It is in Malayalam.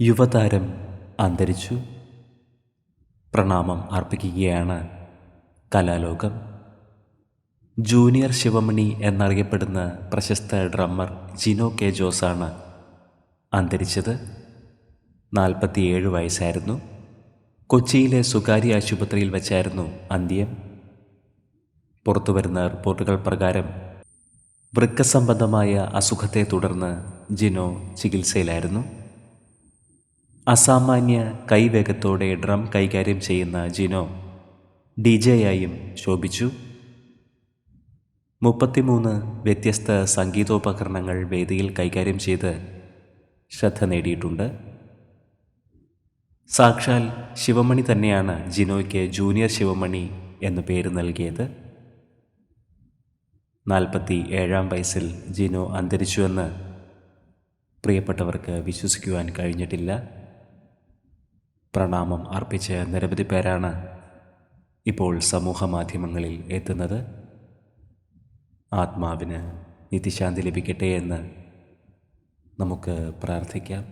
യുവതാരം അന്തരിച്ചു. പ്രണാമം അർപ്പിക്കുകയാണ് കലാലോകം. ജൂനിയർ ശിവമണി എന്നറിയപ്പെടുന്ന പ്രശസ്ത ഡ്രമ്മർ ജിനോ കെ ജോസാണ് അന്തരിച്ചത്. നാൽപ്പത്തിയേഴ് വയസ്സായിരുന്നു. കൊച്ചിയിലെ സ്വകാര്യ ആശുപത്രിയിൽ വെച്ചായിരുന്നു അന്ത്യം. പുറത്തുവരുന്ന റിപ്പോർട്ടുകൾ പ്രകാരം വൃക്കസംബന്ധമായ അസുഖത്തെ തുടർന്ന് ജിനോ ചികിത്സയിലായിരുന്നു. അസാമാന്യ കൈവേഗത്തോടെ ഡ്രം കൈകാര്യം ചെയ്യുന്ന ജിനോ ഡി ജെയായും ശോഭിച്ചു. മുപ്പത്തിമൂന്ന് വ്യത്യസ്ത സംഗീതോപകരണങ്ങൾ വേദിയിൽ കൈകാര്യം ചെയ്ത് ശ്രദ്ധ നേടിയിട്ടുണ്ട്. സാക്ഷാൽ ശിവമണി തന്നെയാണ് ജിനോയ്ക്ക് ജൂനിയർ ശിവമണി എന്ന് പേര് നൽകിയത്. നാൽപ്പത്തി ഏഴാം വയസ്സിൽ ജിനോ അന്തരിച്ചുവെന്ന് പ്രിയപ്പെട്ടവർക്ക് വിശ്വസിക്കുവാൻ കഴിഞ്ഞിട്ടില്ല. പ്രണാമം അർപ്പിച്ച നിരവധി പേരാണ് ഇപ്പോൾ സമൂഹ മാധ്യമങ്ങളിൽ എത്തുന്നത്. ആത്മാവിന് നിത്യശാന്തി ലഭിക്കട്ടെ എന്ന് നമുക്ക് പ്രാർത്ഥിക്കാം.